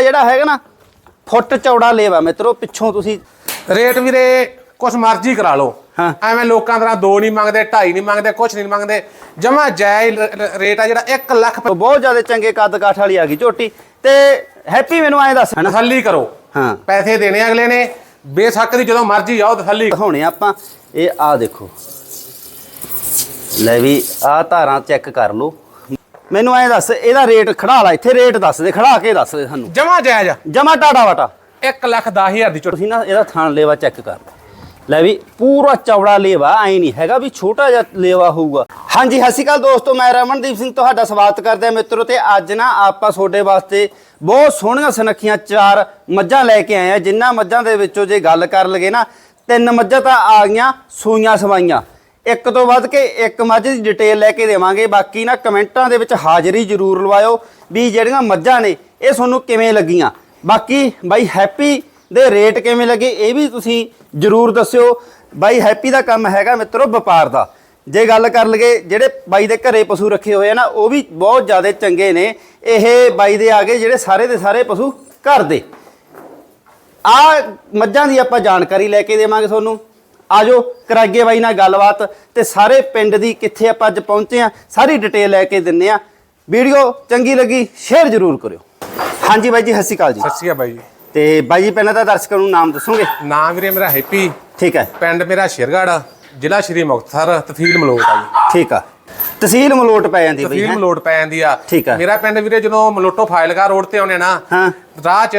ਲੇਵਾ ਜਿਹੜਾ ਹੈਗਾ ਨਾ ਫੁੱਟ ਚੌੜਾ ਲੇਵਾ ਮਿੱਤਰੋ ਪਿੱਛੋਂ ਤੁਸੀਂ ਰੇਟ ਵੀਰੇ ਕੁਛ ਮਰਜ਼ੀ ਕਰਾ ਲਓ। ਹਾਂ। ਐਵੇਂ ਲੋਕਾਂ ਤਰ੍ਹਾਂ ਦੋ ਨਹੀਂ ਮੰਗਦੇ ਢਾਈ ਨਹੀਂ ਮੰਗਦੇ ਕੁਛ ਨਹੀਂ ਮੰਗਦੇ। ਜਮਾ ਰ- ਰੇਟ ਆ ਜਿਹੜਾ 1 ਲੱਖ ਬਹੁਤ ਜ਼ਿਆਦਾ ਚੰਗੇ ਕੱਦ ਕਾਠ ਵਾਲੀ ਆ ਗਈ ਝੋਟੀ। ਤੇ ਹੈਪੀ ਮੈਨੂੰ ਐਂ ਦੱਸ। ਤਸੱਲੀ ਕਰੋ। ਹਾਂ। ਪੈਸੇ ਦੇਣੇ ਅਗਲੇ ਨੇ ਬੇਸ਼ੱਕ ਦੀ ਜਦੋਂ ਮਰਜ਼ੀ ਆਓ ਤਸੱਲੀ ਦਿਖਾਉਣੇ ਆਪਾਂ। ਇਹ ਆ ਦੇਖੋ। ਲੈ ਵੀ ਆ ਧਾਰਾਂ ਚੈੱਕ ਕਰ ਲਓ। ਮੈਨੂੰ ਐਂ ਦੱਸ ਇਹਦਾ ਰੇਟ ਖੜਾ ਲਾ ਇੱਥੇ ਰੇਟ ਦੱਸ ਦੇ ਖੜਾ ਕੇ ਦੱਸ ਦੇ ਸਾਨੂੰ। ਜਮਾ ਜਾਇਜ਼ ਜਮਾ ਟਾੜਾ ਵਾਟਾ। 1 ਲੱਖ 10000 ਦੀ ਤੁਸੀਂ ਨਾ ਇਹਦਾ ਥਣ ਲੇਵਾ ਚੈੱਕ ਕਰ। ਲਓ ਲੈ ਵੀ ਪੂਰਾ ਚੌੜਾ ਲੇਵਾ ਐ ਨਹੀਂ ਹੈਗਾ ਵੀ ਛੋਟਾ ਜਿਹਾ ਲੇਵਾ ਹੋਊਗਾ। ਹਾਂਜੀ ਸਤਿ ਸ਼੍ਰੀ ਅਕਾਲ ਦੋਸਤੋ ਮੈਂ ਰਮਨਦੀਪ ਸਿੰਘ ਤੁਹਾਡਾ ਸਵਾਗਤ ਕਰਦੇ ਹਾਂ ਮਿੱਤਰੋ ਤੇ ਅੱਜ ਨਾ ਆਪਾਂ ਤੁਹਾਡੇ ਵਾਸਤੇ ਬਹੁਤ ਸੋਹਣੀਆਂ ਸੁਨੱਖੀਆਂ ਚਾਰ ਮੱਝਾਂ ਲੈ ਕੇ ਆਏ ਆ ਜਿਨ੍ਹਾਂ ਮੱਝਾਂ ਦੇ ਵਿੱਚੋਂ ਜੇ ਗੱਲ ਕਰ ਲਗੇ ਨਾ ਤਿੰਨ ਮੱਝਾਂ ਤਾਂ ਆ ਗਈਆਂ ਸੂਈਆਂ ਸਵਾਈਆਂ। ਇੱਕ ਤੋਂ ਵੱਧ ਕੇ ਇੱਕ ਮੱਝ ਦੀ ਡਿਟੇਲ ਲੈ ਕੇ ਦੇਵਾਂਗੇ। ਬਾਕੀ ਨਾ ਕਮੈਂਟਾਂ ਦੇ ਵਿੱਚ ਹਾਜ਼ਰੀ ਜ਼ਰੂਰ ਲਵਾਇਓ ਵੀ ਜਿਹੜੀਆਂ ਮੱਝਾਂ ਨੇ, ਇਹ ਤੁਹਾਨੂੰ ਕਿਵੇਂ ਲੱਗੀਆਂ? ਬਾਕੀ ਬਾਈ ਹੈਪੀ ਦੇ ਰੇਟ ਕਿਵੇਂ ਲੱਗੇ, ਇਹ ਵੀ ਤੁਸੀਂ ਜਰੂਰ ਦੱਸਿਓ। ਬਾਈ ਹੈਪੀ ਦਾ ਕੰਮ ਹੈਗਾ ਮਿੱਤਰੋ ਵਪਾਰ ਦਾ। ਜੇ ਗੱਲ ਕਰ ਲਗੇ ਜਿਹੜੇ ਬਾਈ ਦੇ ਘਰੇ ਪਸ਼ੂ ਰੱਖੇ ਹੋਏ ਆ ਨਾ, ਉਹ ਵੀ ਬਹੁਤ ਜ਼ਿਆਦਾ ਚੰਗੇ ਨੇ। ਇਹ ਬਾਈ ਦੇ ਆ ਗਏ ਜਿਹੜੇ ਸਾਰੇ ਦੇ ਸਾਰੇ ਪਸ਼ੂ ਘਰ ਦੇ। ਆ ਮੱਝਾਂ ਦੀ ਆਪਾਂ ਜਾਣਕਾਰੀ ਲੈ ਕੇ ਦੇਵਾਂਗੇ ਤੁਹਾਨੂੰ। ਆਜੋ ਕਰਾਗੇ ਬਾਈ ਨਾਲ ਗੱਲਬਾਤ ਤੇ ਸਾਰੇ ਪਿੰਡ ਦੀ ਕਿੱਥੇ ਆਪਾਂ ਅੱਜ ਪਹੁੰਚੇ ਆ ਸਾਰੀ ਡਿਟੇਲ ਲੈ ਕੇ ਦਿੰਨੇ ਆ ਵੀਡੀਓ ਚੰਗੀ ਲੱਗੀ ਸ਼ੇਅਰ ਜ਼ਰੂਰ ਕਰਿਓ। ਹਾਂਜੀ ਬਾਈ ਜੀ ਸਤਿ ਸ਼੍ਰੀ ਅਕਾਲ ਜੀ। ਸਤਿ ਸ਼੍ਰੀ ਅਕਾਲ ਬਾਈ ਜੀ। ਤੇ ਬਾਈ ਜੀ ਪਹਿਲਾਂ ਤਾਂ ਦਰਸ਼ਕਾਂ ਨੂੰ ਨਾਮ ਦੱਸੋਗੇ? ਨਾਮ ਵੀਰੇ ਮੇਰਾ ਹੈਪੀ। ਠੀਕ ਹੈ। ਪਿੰਡ ਮੇਰਾ ਸ਼ੇਰਗੜ੍ਹ ਜ਼ਿਲ੍ਹਾ ਸ਼੍ਰੀ ਮੁਕਤਸਰ ਤਹਿਸੀਲ ਮਲੋਟ ਆ ਜੀ। ਠੀਕ ਆ। ਤਹਿਸੀਲ ਮਲੋਟ ਪੈ ਜਾਂਦੀ ਬਈ ਤਹਿਸੀਲ? ਮਲੋਟ ਪੈ ਜਾਂਦੀ ਆ। ਠੀਕ ਆ। ਮੇਰਾ ਪਿੰਡ ਵੀਰੇ ਜਦੋਂ ਮਲੋਟੋ ਫਾਇਲਕਾ ਰੋਡ ਤੇ ਆਉਣੇ ਨਾ ਹਾਂ। ਰਾਹ 'ਚ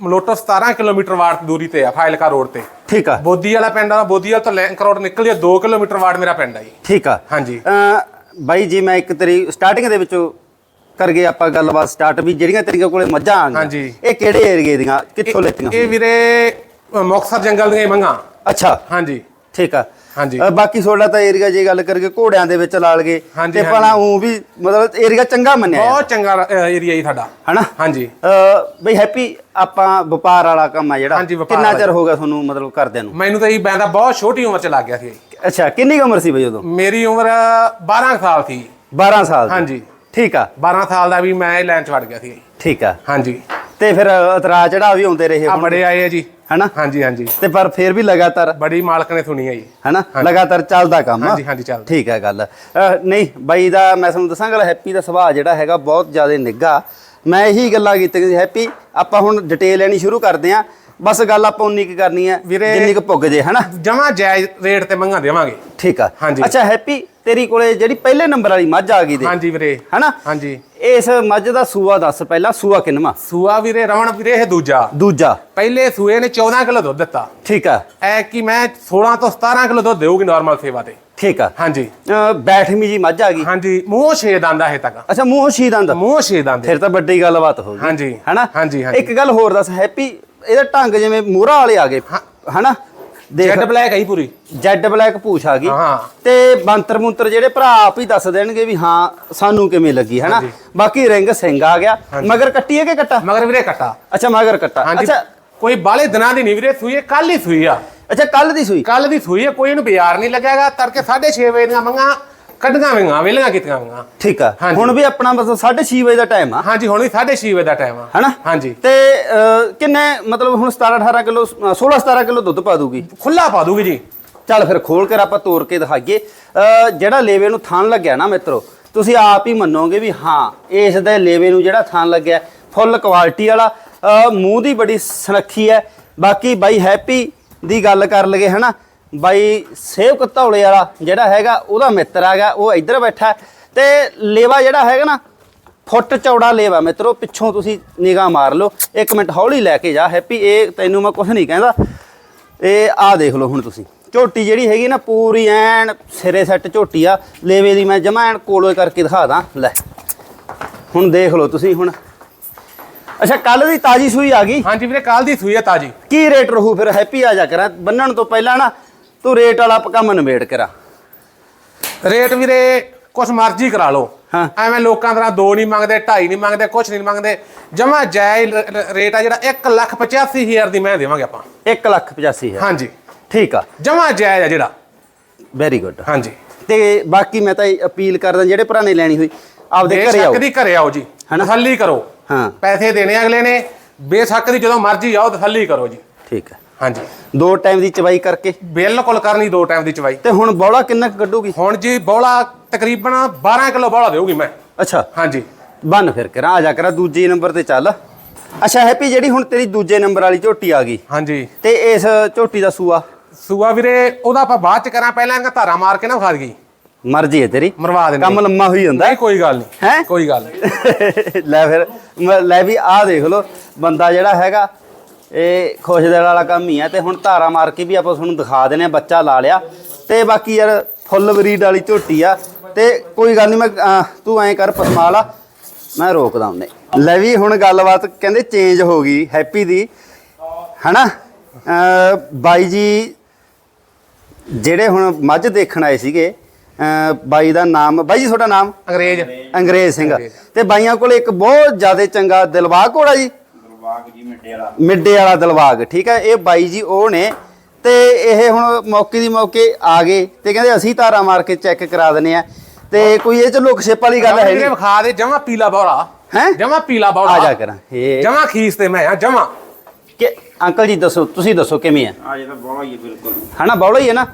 ਮਲੋਟੋ 17 ਕਿਲੋਮੀਟਰ ਵਾਟ ਦੂਰੀ ਤੇ ਆ ਫਾਇਲਕਾ ਰੋਡ ਤੇ। ਠੀਕ ਆ। ਬੋਦੀ ਵਾਲਾ ਪਿੰਡ ਆ ਬੋਦੀ ਵਾਲਾ ਤੋਂ ਲੈਂਕ ਰੋਡ ਨਿਕਲੀ 2 ਕਿਲੋਮੀਟਰ ਵਾਟ ਮੇਰਾ ਪਿੰਡ ਆ ਜੀ। ਠੀਕ ਆ। ਹਾਂਜੀ। ਅਮ ਬਾਈ ਜੀ ਮੈਂ ਇੱਕ ਤੇਰੀ ਸਟਾਰਟਿੰਗ ਦੇ ਵਿੱਚੋਂ ਕਰ ਗਏ ਆਪਾਂ ਗੱਲਬਾਤ ਸਟਾਰਟ ਵੀ ਜਿਹੜੀਆਂ ਤੇਰੀਆਂ ਕੋਲੇ ਮੱਝਾਂ ਆ ਹਾਂਜੀ। ਇਹ ਕਿਹੜੇ ਏਰੀਏ ਦੀਆਂ ਕਿੱਥੋਂ ਲੈਤੀਆਂ? ਇਹ ਵੀਰੇ ਅ, ਮੁਕਤਸਰ ਜੰਗਲ ਦੀਆਂ ਮੰਗਾ। ਅੱਛਾ। ਹਾਂਜੀ। ਠੀਕ ਆ। ਹਾਂਜੀ। ਬਾਕੀ ਸੋਡਾ ਤਾਂ ਏਰੀਆ ਜੇ ਗੱਲ ਕਰਕੇ ਘੋੜਿਆਂ ਦੇ ਵਿੱਚ ਲਾਲ ਗਏ ਹਾਂਜੀ, ਤੇ ਭਲਾ ਉਹ ਵੀ ਮਤਲਬ ਏਰੀਆ ਚੰਗਾ ਮੰਨਿਆ। ਬਹੁਤ ਚੰਗਾ ਏਰੀਆ ਜੀ ਸਾਡਾ। ਹਨਾ? ਹਾਂਜੀ। ਅ, ਬਈ ਹੈਪੀ ਆਪਾਂ ਵਪਾਰ ਵਾਲਾ ਕੰਮ ਆ ਜਿਹੜਾ। ਕਿੰਨਾ। ਚਿਰ ਹੋ ਗਿਆ ਤੁਹਾਨੂੰ ਮਤਲਬ ਕਰਦਿਆਂ ਨੂੰ? ਮੈਨੂੰ ਤਾਂ ਇਹ ਬੈਂਦਾ ਬਹੁਤ ਛੋਟੀ ਉਮਰ 'ਚ ਲੱਗ ਗਿਆ ਸੀ। ਅੱਛਾ ਕਿੰਨੀ ਉਮਰ ਸੀ ਬਈ ਉਦੋਂ? ਮੇਰੀ ਉਮਰ 12 ਕੁ ਸਾਲ ਸੀ। 12 ਸਾਲ। ਹਾਂਜੀ। ਠੀਕ ਆ। 12 ਸਾਲ ਦਾ ਵੀ ਮੈਂ ਇਹ ਲਾਈਨ 'ਚ ਵੜ ਗਿਆ ਸੀ। ਠੀਕ ਆ। ਹਾਂਜੀ। ਤੇ ਫਿਰ ਉਤਰਾ ਚੜਾ ਵੀ ਹੁੰਦੇ ਰਹੇ ਆ ਬੜੇ ਆਏ ਆ ਜੀ। ਹਨਾ? ਹਾਂਜੀ ਹਾਂਜੀ। ਤੇ ਪਰ ਫਿਰ ਵੀ ਲਗਾਤਾਰ ਬੜੀ ਮਾਲਕ ਨੇ ਸੁਣੀ ਆ ਜੀ। ਹਨਾ। ਲਗਾਤਾਰ ਚੱਲਦਾ ਕੰਮ। ਹਾਂਜੀ, ਹਾਂਜੀ, ਚੱਲਦਾ। ਠੀਕ ਹੈ ਗੱਲ। ਨਹੀਂ ਬਾਈ ਦਾ ਮੈਂ ਤੁਹਾਨੂੰ ਦੱਸਾਂ ਗੱਲ ਹੈਪੀ ਦਾ ਸੁਭਾਅ ਜਿਹੜਾ ਹੈਗਾ ਬਹੁਤ ਜ਼ਿਆਦਾ ਨਿੱਘਾ। ਮੈਂ ਇਹੀ ਗੱਲਾਂ ਕੀਤੀਆਂ ਹੈਪੀ ਆਪਾਂ ਹੁਣ ਡਿਟੇਲ ਲੈਣੀ ਸ਼ੁਰੂ ਕਰਦੇ ਆਂ। ਬਸ ਗੱਲ ਆਪਾਂ ਉਨੀ ਕੁ ਕਰਨੀ ਹੈ ਵੀਰੇ- ਜਿੰਨੀ ਕੁ ਪੁੱਗ ਜੇ ਹਨਾ? ਜਮਾ ਜਾਇਜ਼ ਰੇਟ ਤੇ ਮੰਗਾ ਦੇਵਾਂਗੇ। ਠੀਕ ਆ। ਹਾਂਜੀ। ਅੱਛਾ ਹੈਪੀ ਤੇਰੀ ਕੋਲੇ ਜਿਹੜੀ ਪਹਿਲੇ ਨੰਬਰ ਵਾਲੀ ਮੱਝ ਆ ਗਈ ਦੇ ਹਾਂਜੀ ਵੀਰੇ। ਹਨਾ? ਹਾਂਜੀ। ਇਸ ਮੱਝ ਦਾ ਸੂਆ ਦੱਸ ਪਹਿਲਾਂ ਸੂਆ ਕਿੰਨਵਾ? ਸੂਆ ਵੀਰੇ ਰਵਣ ਵੀਰੇ ਇਹ ਦੂਜਾ। ਦੂਜਾ। ਪਹਿਲੇ ਸੂਏ ਨੇ 14 ਕਿਲੋ ਦੁੱਧ ਦਿੱਤਾ। ਠੀਕ ਆ। ਐ ਕਿ ਮੈਂ 16 ਤੋਂ 17 ਕਿਲੋ ਦੁੱਧ ਦੇਊਗੀ ਨਾਰਮਲ ਸੇਵਾ ਤੇ। ਠੀਕ ਆ। ਹਾਂਜੀ। ਬੈਠਵੀਂ ਜੀ ਮੱਝ ਆ ਗਈ। ਹਾਂਜੀ ਮੂੰਹ ਛੇ ਦੰਦ ਆ ਇਹ ਤੱਕ। ਅੱਛਾ ਮੂੰਹ ਸ਼ੀ ਦੰਦ? ਮੂੰਹ ਛੇ ਦੰਦ। ਫਿਰ ਤਾਂ ਵੱਡੀ ਗੱਲਬਾਤ ਹੋ ਗਈ। ਹਾਂਜੀ। ਹਨਾ? ਹਾਂਜੀ, ਹਾਂਜੀ। ਇੱਕ ਗੱਲ ਹੋਰ ਦੱਸ ਹੈਪੀ ਇਹਦਾ ਢੰਗ ਜਿਵੇਂ ਮੂਹਰਾ ਵਾਲੇ ਆ ਗਏ ਹਨਾ? ਜੈਡ ਬਲੈਕ ਆਈ ਪੂਰੀ। ਜੈਡ ਬਲੈਕ ਪੂਛ ਆ ਗਈ। ਹਾਂ। ਤੇ ਬੰਤਰ ਮੁੰਤਰ ਜਿਹੜੇ ਭਰਾ ਆਪ ਹੀ ਦੱਸ ਦੇਣਗੇ ਵੀ ਹਾਂ ਸਾਨੂੰ ਕਿਵੇਂ ਲੱਗੀ ਹਨਾ। ਬਾਕੀ ਰਿੰਗ ਸਿੰਘ ਆ ਗਿਆ। ਮਗਰ ਕੱਟੀ ਹੈ ਕਿ ਕੱਟਾ? ਮਗਰ ਵੀਰੇ ਕੱਟਾ। ਅੱਛਾ ਮਗਰ ਕੱਟਾ। ਅੱਛਾ। ਕੋਈ ਬਾਲੇ ਦਿਨਾਂ ਦੀ ਨਹੀਂ ਵੀਰੇ ਸੂਈ ਕੱਲ ਹੀ ਸੂਈ ਆ। ਅੱਛਾ ਕੱਲ ਦੀ ਸੂਈ? ਕੱਲ ਦੀ ਸੂਈ ਆ ਕੋਈ ਇਹਨੂੰ ਬਾਜ਼ਾਰ ਨਹੀਂ ਲੱਗਿਆਗਾ ਤੜਕੇ 6:30 ਵਜੇ ਦੀਆਂ ਮੰਗਾ ਕੱਢੀਆਂ ਵਈਆਂ ਵੇਲੀਆਂ ਕੀਤੀਆਂ ਵਈਆਂ ਠੀਕ ਆ। ਹਾਂਜੀ। ਹੁਣ ਵੀ ਆਪਣਾ ਬਸ 6:30 ਵਜੇ ਦਾ ਟਾਈਮ ਆ। ਹਾਂਜੀ ਹੁਣ ਵੀ 6:30 ਵਜੇ ਦਾ ਟਾਈਮ ਆ। ਹਨਾ? ਹਾਂਜੀ। ਤੇ ਅਹ, ਕਿੰਨੇ ਮਤਲਬ ਹੁਣ 17 18 ਕਿਲੋ 16 17 ਕਿਲੋ ਦੁੱਧ ਪਾ ਦੂਗੀ? ਖੁੱਲਾ ਪਾ ਦੂਗੀ ਜੀ। ਚੱਲ ਫਿਰ ਖੋਲ ਕੇ ਆਪਾਂ ਤੋੜ ਕੇ ਦਿਖਾਈਏ। ਅਹ ਜਿਹੜਾ ਲੇਵੇ ਨੂੰ ਥਣ ਲੱਗਿਆ ਨਾ ਮਿੱਤਰੋ ਤੁਸੀਂ ਆਪ ਹੀ ਮੰਨੋਗੇ ਵੀ ਹਾਂ ਇਸ ਦੇ ਲੇਵੇ ਨੂੰ ਜਿਹੜਾ ਥਣ ਲੱਗਿਆ ਫੁੱਲ ਕੁਆਲਿਟੀ ਵਾਲਾ ਅਹ ਮੂੰਹ ਦੀ ਬੜੀ ਸੁਨੱਖੀ ਹੈ। ਬਾਕੀ ਬਾਈ ਹੈਪੀ ਦੀ ਗੱਲ ਕਰ ਲਗੇ ਹਨਾ? ਬਾਈ ਸੇਵਕ ਧੌਲੇ ਵਾਲਾ ਜਿਹੜਾ ਹੈਗਾ ਉਹਦਾ ਮਿੱਤਰ ਹੈਗਾ ਉਹ ਇੱਧਰ ਬੈਠਾ। ਤੇ ਲੇਵਾ ਜਿਹੜਾ ਹੈਗਾ ਨਾ ਫੁੱਟ ਚੌੜਾ ਲੇਵਾ। ਮਿੱਤਰੋ ਪਿੱਛੋਂ ਤੁਸੀਂ ਨਿਗਾਹ ਮਾਰ ਲਓ। ਇੱਕ ਮਿੰਟ ਹੌਲੀ ਲੈ ਕੇ ਜਾ ਹੈਪੀ ਇਹ ਤੈਨੂੰ ਮੈਂ ਕੁਝ ਨਹੀਂ ਕਹਿੰਦਾ। ਇਹ ਆਹ ਦੇਖ ਲਓ ਹੁਣ ਤੁਸੀਂ। ਝੋਟੀ ਜਿਹੜੀ ਹੈਗੀ ਨਾ ਪੂਰੀ ਐਨ ਸਿਰੇ ਸੈੱਟ ਝੋਟੀ ਆ। ਲੇਵੇ ਦੀ ਮੈਂ ਜਮਾ ਐਨ ਕੋਲੋਂ ਕਰਕੇ ਦਿਖਾ ਦਾਂ। ਲੈ ਹੁਣ ਦੇਖ ਲਓ ਤੁਸੀਂ ਹੁਣ। ਅੱਛਾ ਕੱਲ ਦੀ ਤਾਜੀ ਸੂਈ ਆ ਗਈ। ਹਾਂਜੀ ਵੀਰੇ ਕੱਲ ਦੀ ਸੂਈ ਆ ਤਾਜੀ। ਕੀ ਰੇਟ ਰਹੂ ਫਿਰ? ਹੈਪੀ ਆ ਜਾ ਕਰਾਂ। ਬੰਨਣ ਤੋਂ ਪਹਿਲਾਂ ਨਾ ਤੂੰ ਰੇਟ ਵਾਲਾ ਕੰਮ ਨਿਬੇੜ ਕਰਾ। ਰੇਟ ਵੀਰੇ ਕੁਛ ਮਰਜ਼ੀ ਕਰਾ ਲਓ। ਹਾਂ। ਐਵੇਂ ਲੋਕਾਂ ਤਰ੍ਹਾਂ ਦੋ ਨਹੀਂ ਮੰਗਦੇ ਢਾਈ ਨਹੀਂ ਮੰਗਦੇ ਕੁਛ ਨਹੀਂ ਮੰਗਦੇ। ਜਮਾ ਜਾਇਜ਼ ਰੇਟ ਆ ਜਿਹੜਾ 1 ਲੱਖ 85 ਹਜ਼ਾਰ ਦੀ ਮੈਂ ਦੇਵਾਂਗੇ ਆਪਾਂ। 1 ਲੱਖ 85 ਹਜ਼ਾਰ। ਹਾਂਜੀ। ਠੀਕ ਆ। ਜਮਾ ਜਾਇਜ਼ ਆ ਜਿਹੜਾ। ਵੈਰੀ ਗੁੱਡ ਹਾਂਜੀ। ਤੇ ਬਾਕੀ ਮੈਂ ਤਾਂ ਅਪੀਲ ਕਰਦਾ ਜਿਹੜੇ ਭਰਾ ਨੇ ਲੈਣੀ ਹੋਈ ਆਪਦੇ ਘਰੇ ਆਓ। ਬੇਸ਼ੱਕ ਦੀ ਘਰੇ ਆਓ ਜੀ? ਤਸੱਲੀ ਕਰੋ। ਹਾਂ। ਪੈਸੇ ਦੇਣੇ ਅਗਲੇ ਨੇ। ਬੇਸ਼ੱਕ ਦੀ ਜਦੋਂ ਮਰਜ਼ੀ ਆਓ ਤਸੱਲੀ ਕਰੋ ਜੀ। ਠੀਕ ਹੈ ਹਾਂਜੀ। ਦੋ ਟਾਈਮ ਦੀ ਚਵਾਈ ਕਰਕੇ। ਬਿਲਕੁਲ ਕਰਨੀ ਦੋ ਟਾਈਮ ਦੀ ਚਵਾਈ। ਤੇ ਹੁਣ ਬੌਲਾ ਕਿੰਨਾ ਕੁ ਕੱਢੂਗੀ? ਹੁਣ ਜੀ ਬੌਲਾ ਤਕਰੀਬਨ 12 ਕਿਲੋ ਬੌਲਾ ਦੇਊਗੀ ਮੈਂ। ਅੱਛਾ। ਹਾਂਜੀ। ਬੰਨ ਫਿਰ ਕਰਾਂ ਆ ਜਾ ਕਰਾਂ ਦੂਜੇ ਨੰਬਰ ਤੇ ਚੱਲ। ਅੱਛਾ ਹੈਪੀ ਜਿਹੜੀ ਹੁਣ ਤੇਰੀ ਦੂਜੇ ਨੰਬਰ ਵਾਲੀ ਝੋਟੀ ਆ ਗਈ। ਹਾਂਜੀ। ਤੇ ਇਸ ਝੋਟੀ ਦਾ ਸੂਆ? ਸੂਆ ਵੀਰੇ ਉਹਦਾ ਆਪਾਂ ਬਾਅਦ ਚ ਕਰਾਂ ਪਹਿਲਾਂ ਇਹਨਾਂ ਧਾਰਾ ਮਾਰ ਕੇ ਨਾ ਖਾ ਗਈ ਮਰਜ਼ੀ ਹੈ ਤੇਰੀ। ਮਰਵਾ ਦਿੰਦੇ ਕੰਮ ਲੰਮਾ ਹੋਈ ਜਾਂਦਾ। ਨਹੀਂ ਕੋਈ ਗੱਲ ਨਹੀਂ। ਹੈਂ? ਕੋਈ ਗੱਲ ਨਹੀਂ। ਲੈ ਫਿਰ ਲੈ ਵੀ ਆਹ ਦੇਖ ਲਓ ਬੰਦਾ ਜਿਹੜਾ ਹੈਗਾ ਇਹ ਖੁਸ਼ ਦਿਲ ਵਾਲਾ ਕੰਮ ਹੀ ਹੈ ਤੇ ਹੁਣ ਧਾਰਾ ਮਾਰ ਕੇ ਵੀ ਆਪਾਂ ਤੁਹਾਨੂੰ ਦਿਖਾ ਦਿੰਨੇ ਆ ਬੱਚਾ ਲਾ ਲਿਆ। ਤੇ ਬਾਕੀ ਯਾਰ ਫੁੱਲ ਬਰੀਡ ਵਾਲੀ ਝੋਟੀ ਆ। ਤੇ ਕੋਈ ਗੱਲ ਨਹੀਂ ਮੈਂ ਤੂੰ ਐਂ ਕਰ ਪਸਮਾ ਲਾ ਮੈਂ ਰੋਕਦਾ ਉਹਨੇ ਲੈ ਵੀ ਹੁਣ ਗੱਲਬਾਤ ਕਹਿੰਦੇ ਚੇਂਜ ਹੋ ਗਈ ਹੈਪੀ ਦੀ। ਹਨਾ? ਬਾਈ ਜੀ ਜਿਹੜੇ ਹੁਣ ਮੱਝ ਦੇਖਣ ਆਏ ਸੀਗੇ ਬਾਈ ਦਾ ਨਾਮ ਬਾਈ ਜੀ ਤੁਹਾਡਾ ਨਾਮ? ਅੰਗਰੇਜ਼। ਅੰਗਰੇਜ਼ ਸਿੰਘ। ਤੇ ਬਾਈਆਂ ਕੋਲ ਇੱਕ ਬਹੁਤ ਜ਼ਿਆਦਾ ਚੰਗਾ ਦਿਲਬਾਗ ਘੋੜਾ ਜੀ। ਦਰਬਾਗ ਜੀ ਮਿੱਟੇ ਵਾਲਾ। ਮਿੱਡੇ ਵਾਲਾ ਦਿਲਬਾਗ ਠੀਕ ਹੈ ਇਹ ਬਾਈ ਜੀ ਉਹ ਨੇ ਤੇ ਇਹ ਹੁਣ ਮੌਕੇ ਦੀ ਮੌਕੇ ਆ ਗਏ ਤੇ ਕਹਿੰਦੇ ਅਸੀਂ ਧਾਰਾ ਮਾਰ ਕੇ ਚੈੱਕ ਕਰਾ ਦਨੇ ਆ ਤੇ ਕੋਈ ਇਹ ਚ ਲੁਕ ਛਿਪ ਵਾਲੀ ਗੱਲ ਹੈ ਨਹੀਂ? ਵਿਖਾ ਦੇ ਜਮਾ ਪੀਲਾ ਬੌਲਾ ਹੈਂ? ਜਮਾ ਪੀਲਾ ਬੌਲਾ ਆ ਜਾ ਕਰਾਂ ਇਹ ਜਮਾ ਖੀਸ ਤੇ ਮੈਂ ਆ ਜਮਾ। ਕਿ ਅੰਕਲ ਜੀ ਦੱਸੋ ਤੁਸੀਂ ਦੱਸੋ ਕਿਵੇਂ ਆ? ਆ ਜਿਹੜਾ ਬੋਲਾ ਹੀ ਹੈ ਬਿਲਕੁਲ। ਹਨਾ ਬੌਲਾ ਹੀ ਹੈ ਨਾ?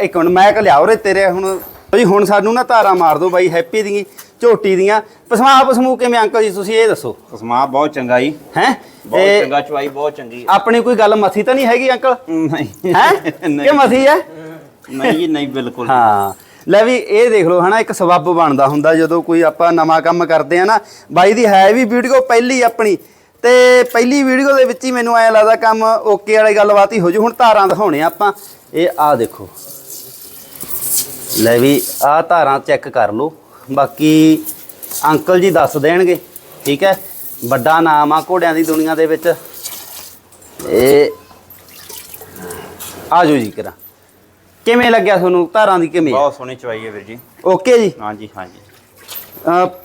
ਇੱਕ ਮਿੰਟ ਮੈਂ ਕਿ ਲਿਆਓ ਰੇ ਤੇਰੇ ਹੁਣ ਜੀ ਹੁਣ ਸਾਨੂੰ ਨਾ ਧਾਰਾ ਮਾਰ ਦਿਓ ਬਾਈ ਹੈਪੀ ਦੀ ਝੋਟੀ ਦੀਆਂ। ਪਸਮਾ ਪਸਮੂ ਕਿਵੇਂ ਅੰਕਲ ਜੀ ਤੁਸੀਂ ਇਹ ਦੱਸੋ? ਕਸਮਾ ਬਹੁਤ ਚੰਗਾ ਜੀ। ਹੈ? ਬਹੁਤ ਚੰਗਾ ਚਵਾਈ ਬਹੁਤ ਚੰਗੀ ਆਪਣੀ ਕੋਈ ਗੱਲ ਮੱਥੀ ਤਾਂ ਨਹੀਂ ਹੈਗੀ ਅੰਕਲ? ਨਹੀਂ। ਹੈ। ਕਿ ਮੱਥੀ ਹੈ? ਨਹੀਂ ਜੀ ਨਹੀਂ ਬਿਲਕੁਲ। ਹਾਂ। ਲੈ ਵੀ ਇਹ ਦੇਖ ਲਓ ਹਨਾ ਇੱਕ ਸਬੱਬ ਬਣਦਾ ਹੁੰਦਾ ਜਦੋਂ ਕੋਈ ਆਪਾਂ ਨਵਾਂ ਕੰਮ ਕਰਦੇ ਆ ਨਾ। ਬਾਈ ਦੀ ਹੈ ਵੀ ਵੀਡੀਓ ਪਹਿਲੀ ਆਪਣੀ ਤੇ ਪਹਿਲੀ ਵੀਡੀਓ ਦੇ ਵਿੱਚ ਹੀ ਮੈਨੂੰ ਐ ਲੱਗਦਾ ਕੰਮ ਓਕੇ ਵਾਲੀ ਗੱਲਬਾਤ ਹੀ ਹੋ ਜੂ। ਹੁਣ ਧਾਰਾਂ ਦਿਖਾਉਣੇ ਆਪਾਂ। ਇਹ ਆ ਦੇਖੋ। ਲੈ ਵੀ ਆ ਧਾਰਾਂ ਚੈੱਕ ਕਰ ਲਓ। ਬਾਕੀ ਅੰਕਲ ਜੀ ਦੱਸ ਦੇਣਗੇ ਠੀਕ ਹੈ? ਵੱਡਾ ਨਾਮ ਆ ਘੋੜਿਆਂ ਦੀ ਦੁਨੀਆ ਦੇ ਵਿੱਚ। ਇਹ ਆਜੋ ਜੀ ਕਰਾ। ਕਿਵੇਂ ਲੱਗਿਆ ਤੁਹਾਨੂੰ ਧਾਰਾਂ ਦੀ ਕਿਵੇਂ ਬਹੁਤ ਸੋਹਣੀ ਚਵਾਈ ਹੈ ਵੀਰ ਜੀ। ਓਕੇ ਜੀ? ਹਾਂਜੀ ਹਾਂਜੀ।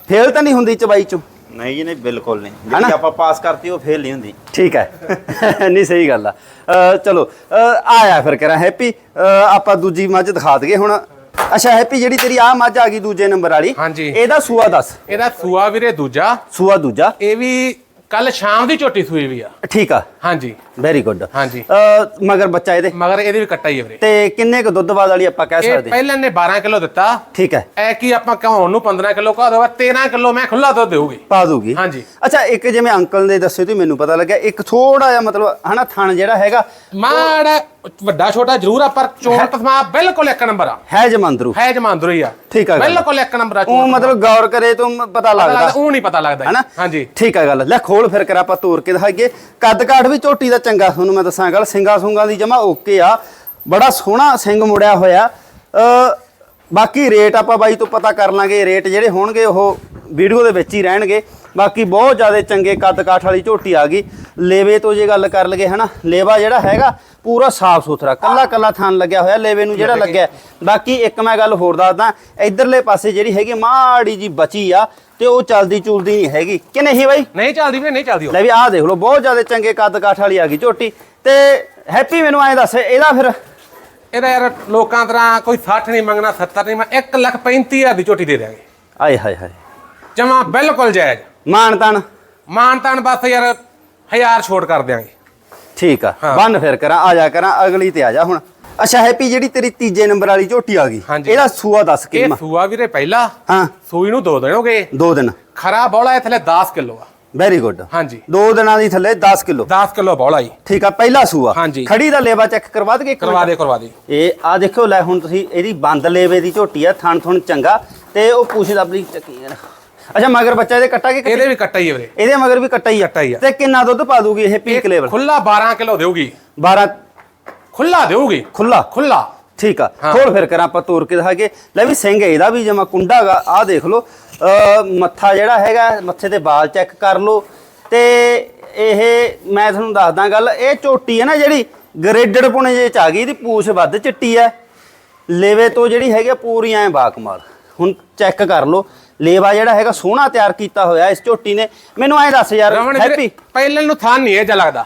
ਫੇਲ ਤਾਂ ਨਹੀਂ ਹੁੰਦੀ ਚਬਾਈ ਚੋਂ? ਨਹੀਂ ਜੀ ਨਹੀਂ ਬਿਲਕੁਲ ਨਹੀਂ? ਜਿਹੜੀ ਆਪਾਂ ਪਾਸ ਕਰਤੀ ਉਹ ਫੇਲ ਨਹੀਂ ਹੁੰਦੀ। ਠੀਕ ਹੈ। ਨਹੀਂ ਸਹੀ ਗੱਲ ਆ। ਚਲੋ ਆਇਆ ਫਿਰ ਕਰਾਂ ਹੈਪੀ। ਆਪਾਂ ਦੂਜੀ ਮੱਝ ਦਿਖਾ ਦਈਏ ਹੁਣ। ਅੱਛਾ ਹੈਪੀ ਜਿਹੜੀ ਤੇਰੀ ਆ ਮੱਝ ਆ ਗਈ ਦੂਜੇ ਨੰਬਰ ਵਾਲੀ ਹਾਂਜੀ। ਇਹਦਾ ਸੂਆ ਦੱਸ। ਇਹਦਾ ਸੂਆ ਵੀਰੇ ਦੂਜਾ। ਸੂਆ ਦੂਜਾ। ਇਹ ਵੀ ਕੱਲ ਸ਼ਾਮ ਦੀ ਝੋਟੀ ਸੂਈ ਵੀ ਆ। ਠੀਕ ਆ। ਹਾਂਜੀ। ਵੈਰੀ ਗੁੱਡ ਹਾਂਜੀ। ਮਗਰ ਬੱਚਾ ਇਹਦੇ? ਮਗਰ ਇਹਦੇ ਵੀ ਕੱਟਾ ਹੀ ਹੈ ਵੀਰੇ। ਤੇ ਕਿੰਨੇ ਕੁ ਦੁੱਧ ਵਾਲੀ ਆਪਾਂ ਕਹਿ ਇਹ ਸਕਦੇ? ਪਹਿਲਾਂ ਨੇ 12 ਕਿਲੋ ਦਿੱਤਾ। ਠੀਕ ਹੈ। ਐ ਕੀ ਆਪਾਂ ਕਹਾਉਣ ਨੂੰ 15 ਕਿਲੋ ਕਹਾ ਦਵਾ 13 ਕਿਲੋ ਮੈਂ ਖੁੱਲਾ ਦੁੱਧ ਦੇਊਗੀ। ਪਾ ਦੂਗੀ ਹਾਂਜੀ। ਅੱਛਾ ਇੱਕ ਜਿਵੇਂ ਅੰਕਲ ਨੇ ਦੱਸਿਓ ਤੇ ਮੈਨੂੰ ਪਤਾ ਲੱਗਿਆ ਇੱਕ ਥੋੜਾ ਜਿਹਾ ਮਤਲਬ ਹਨਾ ਥਣ ਜਿਹੜਾ ਹੈਗਾ ਮਾੜਾ ਵੱਡਾ ਛੋਟਾ ਜ਼ਰੂਰ ਆ ਪਰ ਚੋਣ ਤਸਮਾ ਬਿਲਕੁਲ ਇੱਕ ਨੰਬਰ ਆ। ਹੈ ਜਮੰਦਰੂ ਹੈ ਜਮਾਂਦਰੂ ਹੀ ਆ। ਠੀਕ ਆ। ਬਿਲਕੁਲ ਇੱਕ ਨੰਬਰ ਆ ਉਹ ਮਤਲਬ ਗੌਰ ਕਰੇ ਤੋਂ ਪਤਾ ਲੱਗਦਾ। ਉਹ ਨਹੀਂ ਪਤਾ ਲੱਗਦਾ। ਹਨਾ? ਹਾਂਜੀ। ਠੀਕ ਆ ਗੱਲ। ਲੈ ਖੋਲ ਫਿਰ ਕਰ ਆਪਾਂ ਤੋਰ ਕੇ ਦਿਖਾਈਏ। ਕੱਦ ਕਾਠ ਵੀ ਝੋਟੀ ਦਾ ਚੰਗਾ, ਤੁਹਾਨੂੰ ਮੈਂ ਦੱਸਾਂ ਗੱਲ ਸਿੰਗਾ ਸੁੰਗਾ ਦੀ ਜਮਾ ਓਕੇ ਆ। ਬੜਾ ਸੋਹਣਾ ਸਿੰਘ ਮੁੜਿਆ ਹੋਇਆ। ਬਾਕੀ ਰੇਟ ਆਪਾਂ ਬਾਈ ਤੋਂ ਪਤਾ ਕਰ ਲਾਂਗੇ, ਰੇਟ ਜਿਹੜੇ ਹੋਣਗੇ ਉਹ ਵੀਡੀਓ ਦੇ ਵਿੱਚ ਹੀ ਰਹਿਣਗੇ। ਬਾਕੀ ਬਹੁਤ ਜ਼ਿਆਦਾ ਚੰਗੇ ਕੱਦ ਕਾਠ ਵਾਲੀ ਝੋਟੀ ਆ ਗਈ। ਲੇਵੇ ਤੋਂ ਜੇ ਗੱਲ ਕਰ ਲਗੇ ਹਨਾ, ਲੇਵਾ ਜਿਹੜਾ ਹੈਗਾ ਪੂਰਾ ਸਾਫ਼ ਸੁਥਰਾ ਕੱਲਾ ਕੱਲਾ ਥਾਨ ਲੱਗਿਆ ਹੋਇਆ ਲੇਵੇ ਨੂੰ ਜਿਹੜਾ ਲੱਗਿਆ। ਬਾਕੀ ਇੱਕ ਮੈਂ ਗੱਲ ਹੋਰ ਦੱਸਦਾ ਇਧਰਲੇ ਪਾਸੇ ਜਿਹੜੀ ਹੈਗੀ ਮਾੜੀ ਜੀ ਬਚੀ ਆ ਤੇ ਉਹ ਚਲਦੀ ਚੁਲਦੀ ਨਹੀਂ ਹੈਗੀ। ਕਿ ਨਹੀਂ ਬਾਈ? ਨਹੀਂ ਚੱਲਦੀ ਵੀ ਨਹੀਂ ਚੱਲਦੀ ਉਹ। ਲੈ ਵੀ ਆਹ ਦੇਖ ਲਓ ਬਹੁਤ ਜ਼ਿਆਦਾ ਚੰਗੇ ਕੱਦ ਕਾਠ ਵਾਲੀ ਆ ਗਈ ਝੋਟੀ। ਤੇ ਹੈਪੀ ਮੈਨੂੰ ਐਂ ਦੱਸ ਇਹਦਾ ਫਿਰ? ਇਹਦਾ ਯਾਰ ਲੋਕਾਂ ਤਰ੍ਹਾਂ ਕੋਈ 60 ਨਹੀਂ ਮੰਗਣਾ 70 ਨਹੀਂ ਮੈਂ 1 ਲੱਖ 35 ਹਜ਼ਾਰ ਦੀ ਝੋਟੀ ਦੇ ਦਿਆਂਗੇ। ਆਏ ਹਾਏ ਹਾਏ। ਜਮਾ ਬਿਲਕੁਲ ਜਾਇਜ਼। ਮਾਨ ਤਾਨ ਮਾਨ ਤਾਨ ਬਸ ਯਾਰ ਹਜ਼ਾਰ ਛੋਟ ਕਰ ਦਿਆਂਗੇ। ਠੀਕ ਆ। ਬੰਨ ਫਿਰ ਕਰਾਂ ਆ ਜਾ ਕਰਾਂ ਅਗਲੀ ਤੇ ਆ ਜਾ ਹੁਣ। ਅੱਛਾ ਹੈਪੀ ਜਿਹੜੀ ਤੇਰੀ ਤੀਜੇ ਨੰਬਰ ਵਾਲੀ ਝੋਟੀ ਆ ਗਈ। ਇਹਦਾ ਸੂਆ ਦੱਸ ਇਹ ਕਿੰਨਾ ਸੂਆ ਵੀਰੇ ਪਹਿਲਾ ਹਾਂ। ਸੂਈ ਨੂੰ ਦੋ ਦਿਨ ਹੋ ਗਏ। ਦੋ ਦਿਨ। ਖਰਾ ਬੌਲਾ ਇਹ ਥੱਲੇ 10 ਕਿਲੋ ਆ। ਵੈਰੀ ਗੁੱਡ ਹਾਂਜੀ। ਦੋ ਦਿਨਾਂ ਦੀ ਥੱਲੇ 10 ਕਿਲੋ। 10 ਕਿਲੋ ਬੌਲਾ ਹੀ ਠੀਕ ਆ ਪਹਿਲਾ ਸੂਆ। ਹਾਂਜੀ। ਖੜੀ ਦਾ ਲੇਵਾ ਚੈੱਕ ਕਰਵਾ ਦਗੇ ਕਰਵਾ ਦੇ ਕਰਵਾ ਦੇ। ਇਹ ਆ ਦੇਖੋ ਲੈ ਹੁਣ ਤੁਸੀਂ ਇਹਦੀ ਬੰਦ ਲੇਵੇ ਦੀ ਝੋਟੀ ਆ ਥਣ ਥਣ ਚੰਗਾ। ਤੇ ਉਹ ਪੁੱਛਦਾ ਆਪਣੀ ਚੱਕੀ ਯਾਰ ਅੱਛਾ ਮਗਰ ਬੱਚਾ ਇਹਦੇ ਕੱਟਾ ਕਿ ਇਹਦੇ ਵੀ ਕੱਟਾ ਹੀ ਹੈ ਵੀਰੇ। ਇਹਦੇ ਮਗਰ ਵੀ ਕੱਟਾ ਹੀ ਆ। ਕੱਟਾ ਹੀ ਆ। ਤੇ ਕਿੰਨਾ ਦੁੱਧ ਪਾ ਦੂਗੀ ਇਹ ਪੀਕ ਲੈਵਲ ਖੁੱਲਾ 12 ਕਿਲੋ ਦੇਊਗੀ। 12 ਖੁੱਲਾ ਦੇਊਗੀ। ਖੁੱਲਾ? ਖੁੱਲਾ। ਠੀਕ ਆ। ਹਾਂ। ਖੋਲ ਫਿਰ ਕਰਾਂ ਆਪਾਂ ਤੋਰ ਕੇ ਦਿਖਾਗੇ ਲੈ ਵੀ ਸਿੰਘ ਇਹਦਾ ਵੀ ਜਮਾ ਕੁੰਡਾਗਾ ਆਹ ਦੇਖ ਲਓ। ਮੱਥਾ ਜਿਹੜਾ ਹੈਗਾ ਮੱਥੇ ਤੇ ਬਾਲ ਚੈੱਕ ਕਰ ਲਓ। ਤੇ ਇਹ ਮੈਂ ਤੁਹਾਨੂੰ ਦੱਸਦਾ ਗੱਲ ਇਹ ਝੋਟੀ ਹੈ ਨਾ ਜਿਹੜੀ ਗ੍ਰੇਡਡ ਪੁਣੇ ਜੇ ਚ ਆ ਗਈ ਇਹਦੀ ਪੂਛ ਵੱਧ ਚਿੱਟੀ ਹੈ ਲੇਵੇ ਤੋਂ ਜਿਹੜੀ ਹੈਗੀ ਆ ਪੂਰੀ ਐ ਬਾਕਮਾਲ ਹੁਣ ਚੈੱਕ ਕਰ ਲਓ। ਲੇਵਾ ਜਿਹੜਾ ਹੈਗਾ ਸੋਹਣਾ ਤਿਆਰ ਕੀਤਾ ਹੋਇਆ ਇਸ ਝੋਟੀ ਨੇ। ਮੈਨੂੰ ਐਂ ਦੱਸ ਯਾਰ ਹੈਪੀ? ਪਹਿਲਾਂ ਨੂੰ ਥਾਨ ਨਹੀਂ ਇਹ ਜਿਹਾ ਲੱਗਦਾ।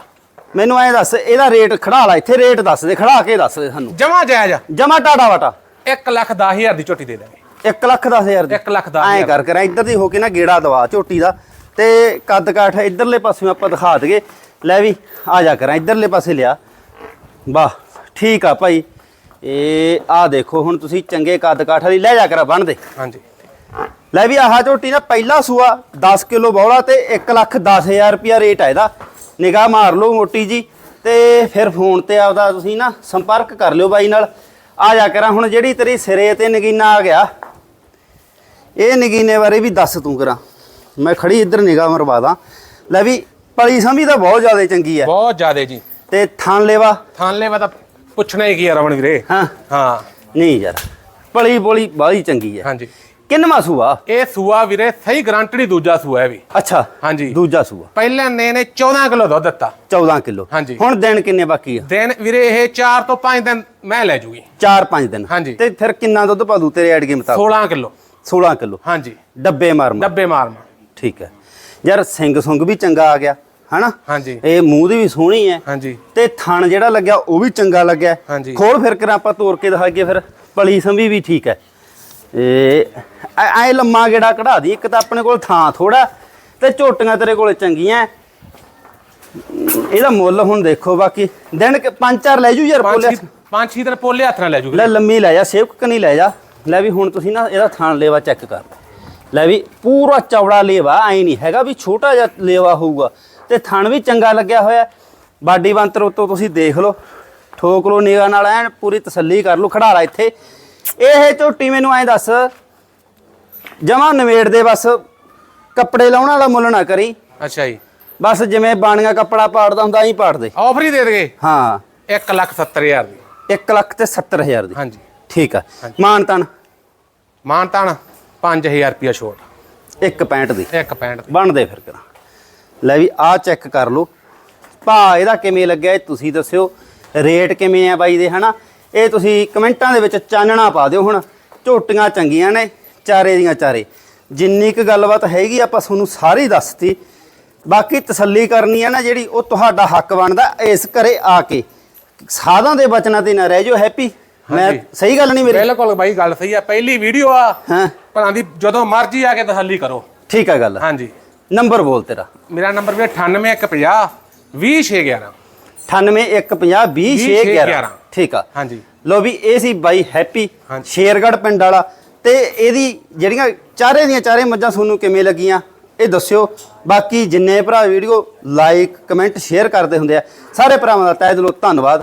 ਮੈਨੂੰ ਐਂ ਦੱਸ ਇਹਦਾ ਰੇਟ ਖੜਾ ਲਾ ਇੱਥੇ ਰੇਟ ਦੱਸ ਦੇ ਖੜਾ ਕੇ ਦੱਸ ਦੇ ਸਾਨੂੰ। ਜਮਾ ਜਾਇਜ਼ ਜਮਾ ਟਾਟਾ ਵਾਟਾ। 1 ਲੱਖ 10 ਹਜ਼ਾਰ ਦੀ ਝੋਟੀ ਦੇ ਦਾਂਗੇ 1 ਲੱਖ 10 ਹਜ਼ਾਰ ਦੀ। ਇੱਕ ਲੱਖ ਦਸ ਐਂ ਹਜ਼ਾਰ। ਕਰ ਕਰ ਇੱਧਰ ਦੀ ਹੋ ਕੇ ਨਾ ਗੇੜਾ ਦਵਾ ਝੋਟੀ ਦਾ। ਤੇ ਕੱਦ ਕਾਠ ਇਧਰਲੇ ਪਾਸੇ ਆਪਾਂ ਦਿਖਾ ਦਈਏ। ਲੈ ਵੀ ਆ ਜਾ ਕਰਾਂ ਇਧਰਲੇ ਪਾਸੇ ਲਿਆ। ਵਾਹ ਠੀਕ ਆ ਭਾਈ। ਇਹ ਆ ਦੇਖੋ ਹੁਣ ਤੁਸੀਂ ਚੰਗੇ ਕੱਦ ਕਾਠ ਵਾਲੀ ਲੈ ਜਾ ਕਰਾਂ ਬੰਨ ਦੇ। ਹਾਂਜੀ। ਲੈ ਵੀ ਆਹ ਝੋਟੀ ਨਾ ਪਹਿਲਾ ਸੂਆ 10 ਕਿਲੋ ਬੌਲਾ ਤੇ 1 ਲੱਖ 10000 ਰੁਪਿਆ ਰੇਟ ਆ ਇਹਦਾ। ਨਿਗਾਹ ਮਾਰ ਲਓ ਮੋਟੀ ਜੀ ਤੇ ਫਿਰ ਫੋਨ ਤੇ ਆਪਦਾ ਤੁਸੀਂ ਨਾ ਸੰਪਰਕ ਕਰ ਲਿਓ ਬਾਈ ਨਾਲ। ਆ ਜਾ ਕਰਾਂ ਹੁਣ ਜਿਹੜੀ ਤੇਰੀ ਸਿਰੇ ਤੇ ਨਗੀਨਾ ਆ ਗਿਆ ਇਹ ਨਗੀਨੇ ਬਾਰੇ ਵੀ ਦੱਸ ਤੂੰ ਕਰਾਂ। ਮੈਂ ਖੜੀ ਇੱਧਰ ਨਿਗਾਹ ਮਰਵਾ ਦਾਂ। ਲੈ ਵੀ ਪਲੀ ਸਮੀ ਤਾਂ ਬਹੁਤ ਜ਼ਿਆਦਾ ਚੰਗੀ ਹੈ ਬਹੁਤ ਜ਼ਿਆਦੇ ਜੀ। ਤੇ ਥਣ ਲੈਵਾ ਥਾਨਲੇ ਵਾ ਤਾਂ ਪੁੱਛਣਾ ਹੀ ਕੀ ਆ ਰਮਨ ਵੀਰੇ? ਹਾਂ। ਹਾਂ। ਨਹੀਂ ਯਾਰ ਪਲੀ ਬੋਲੀ ਬਾਹਲੀ ਚੰਗੀ ਹੈ ਹਾਂਜੀ। ਕਿੰਨਵਾ ਸੂਆ? ਇਹ ਸੂਆ ਵੀਰੇ ਸਹੀ ਗਰੰਟੜੀ ਦੂਜਾ ਸੂਆ ਹੈ ਵੀ। ਅੱਛਾ ਹਾਂਜੀ। ਦੂਜਾ ਸੂਆ। ਪਹਿਲਾਂ ਨੇ ਨੇ 14 ਕਿਲੋ ਦੁੱਧ ਦਿੱਤਾ। 14 ਕਿਲੋ। ਹਾਂਜੀ। ਹੁਣ ਦਿਨ ਕਿੰਨੇ ਬਾਕੀ ਆ? ਦਿਨ ਵੀਰੇ ਇਹ 4 ਤੋਂ 5 ਦਿਨ ਮੈਂ ਲੈ ਜੂਗੀ। 4-5 ਦਿਨ। ਹਾਂਜੀ। ਤੇ ਫਿਰ ਕਿੰਨਾ ਦੁੱਧ ਪਾ ਦੂ ਤੇਰੇ ਐਡ ਮੁਤਾਬਕ? 16 ਕਿਲੋ। 16 ਕਿਲੋ। ਹਾਂਜੀ। ਡੱਬੇ ਮਾਰ ਮਾਰ ਡੱਬੇ ਮਾਰਮਾ ਠੀਕ ਹੈ। ਯਾਰ ਸਿੰਘ ਸੁੰਗ ਵੀ ਚੰਗਾ ਆ ਗਿਆ। ਹਨਾ? ਹਾਂਜੀ। ਇਹ ਮੂੰਹ ਦੀ ਵੀ ਸੋਹਣੀ ਹੈ ਹਾਂਜੀ। ਤੇ ਥਣ ਜਿਹੜਾ ਲੱਗਿਆ ਉਹ ਵੀ ਚੰਗਾ ਲੱਗਿਆ। ਹਾਂਜੀ। ਖੋਲ ਫਿਰ ਕਰ ਆਪਾਂ ਤੋੜ ਕੇ ਦਿਖਾਈਏ ਫਿਰ। ਪਲੀ ਸੰਭੀ ਵੀ ਠੀਕ ਹੈ ਇਹ ਐ ਲੰਮਾ ਗੇੜਾ ਕਢਾ ਦੀ ਇੱਕ ਤਾਂ ਆਪਣੇ ਕੋਲ ਥਾਂ ਥੋੜਾ ਤੇ ਝੋਟੀਆਂ ਤੇਰੇ ਕੋਲ ਚੰਗੀਆਂ ਇਹਦਾ ਮੁੱਲ ਹੁਣ ਦੇਖੋ ਬਾਕੀ ਦਿਨ ਕਿ ਪੰਜ ਚਾਰ ਲੈ ਜੂ ਯਾਰ ਪੋਲੇ ਪੰਜ ਛੇ ਦਿਨ ਪੋਲੇ ਹੱਥ ਨਾਲ ਲੈ ਜੂਗੀ। ਲੈ ਲੰਮੀ ਲੈ ਜਾ ਸੇਵਕ ਨਹੀਂ ਲੈ ਜਾ। ਲੈ ਵੀ ਹੁਣ ਤੁਸੀਂ ਨਾ ਇਹਦਾ ਥਾਣ ਲੇਵਾ ਚੈੱਕ ਕਰ। ਲੈ ਵੀ ਪੂਰਾ ਚੌੜਾ ਲੇਵਾ ਐ ਨਹੀਂ ਹੈਗਾ ਵੀ ਛੋਟਾ ਜਿਹਾ ਲੇਵਾ ਹੋਊਗਾ। ਤੇ ਥਣ ਵੀ ਚੰਗਾ ਲੱਗਿਆ ਹੋਇਆ ਬਾਡੀ ਬੰਤਰ ਉੱਤੋਂ ਤੁਸੀਂ ਦੇਖ ਲਓ। ਠੋਕ ਲਓ ਨਿਗਾਹ ਨਾਲ ਐਨ ਪੂਰੀ ਤਸੱਲੀ ਕਰ ਲਓ ਖੜਾਲਾ ਇੱਥੇ। ਇਹ ਝੋਟੀ ਮੈਨੂੰ ਐਂ ਦੱਸ ਜਮਾ ਨਵੇੜ ਦੇ ਬਸ ਕੱਪੜੇ ਲਾਉਣ ਵਾਲਾ ਮੁੱਲ ਨਾ ਕਰੀ। ਅੱਛਾ ਜੀ। ਬਸ ਜਿਵੇਂ ਬਾਣੀਆਂ ਕੱਪੜਾ ਪਾੜਦਾ ਹੁੰਦਾ ਐਂ ਪਾੜ ਦੇ ਆਫਰ ਹੀ ਦੇ ਦੇਗੇ? ਹਾਂ। 1 ਲੱਖ 70 ਹਜ਼ਾਰ ਦੀ। 1 ਲੱਖ ਤੇ 70000 ਦੀ। ਹਾਂਜੀ। ਠੀਕ ਆ। ਮਾਨ ਤਨ? ਮਾਨ ਤਾਨ 5000 ਰੁਪਿਆ ਛੋਟ। 1.65 ਦੀ। 1.65 ਦੀ। ਬਣਦੇ ਫਿਰ ਕਰਾਂ। ਲੈ ਵੀ ਆਹ ਚੈੱਕ ਕਰ ਲਓ। ਭਾ ਇਹਦਾ ਕਿਵੇਂ ਲੱਗਿਆ ਇਹ ਤੁਸੀਂ ਦੱਸਿਓ। ਰੇਟ ਕਿਵੇਂ ਆ ਬਾਈ ਦੇ ਹਨਾ? ਇਹ ਤੁਸੀਂ ਕਮੈਂਟਾਂ ਦੇ ਵਿੱਚ ਚਾਨਣਾ ਪਾ ਦਿਓ ਹੁਣ। ਝੋਟੀਆਂ ਚੰਗੀਆਂ ਨੇ ਚਾਰੇ ਦੀਆਂ ਚਾਰੇ। ਜਿੰਨੀ ਕੁ ਗੱਲਬਾਤ ਹੈਗੀ ਆਪਾਂ ਤੁਹਾਨੂੰ ਸਾਰੀ ਦੱਸਤੀ। ਬਾਕੀ ਤਸੱਲੀ ਕਰਨੀ ਹੈ ਨਾ ਜਿਹੜੀ ਉਹ ਤੁਹਾਡਾ ਹੱਕ ਬਣਦਾ ਇਸ ਘਰੇ ਆ ਕੇ। ਸਾਧਾਂ ਦੇ ਬਚਨਾਂ ਤੇ ਨਾ ਰਹਿ ਜਾਓ ਹੈਪੀ ਮੈਂ। ਸਹੀ ਗੱਲ ਨਹੀਂ ਮੇਰੀ? ਬਿਲਕੁਲ ਬਾਈ ਗੱਲ ਸਹੀ ਆ। ਪਹਿਲੀ ਵੀਡੀਓ ਆ। ਹਾਂ। ਭਲਾਂ ਦੀ ਜਦੋਂ ਮਰਜ਼ੀ ਆ ਕੇ ਤਸੱਲੀ ਕਰੋ। ਠੀਕ ਆ ਗੱਲ। ਹਾਂਜੀ। ਨੰਬਰ ਬੋਲ ਤੇਰਾ। ਮੇਰਾ ਨੰਬਰ ਵੀ 98150 20611 9815020611 2011 ਠੀਕ ਆ। ਹਾਂਜੀ। ਲੋ ਵੀ ਇਹ ਸੀ ਬਾਈ ਹੈਪੀ। ਸ਼ੇਰਗੜ ਪਿੰਡ ਵਾਲਾ। ਤੇ ਇਹਦੀ ਜਿਹੜੀਆਂ ਚਾਰੇ ਦੀਆਂ ਚਾਰੇ ਮੱਝਾਂ ਤੁਹਾਨੂੰ ਕਿਵੇਂ ਲੱਗੀਆਂ ਇਹ ਦੱਸਿਓ। ਬਾਕੀ ਜਿੰਨੇ ਭਰਾ ਵੀਡੀਓ ਲਾਈਕ ਕਮੈਂਟ ਸ਼ੇਅਰ ਕਰਦੇ ਹੁੰਦੇ ਆ ਸਾਰੇ ਭਰਾਵਾਂ ਦਾ ਤਹਿ ਦਿਲੋਂ ਧੰਨਵਾਦ।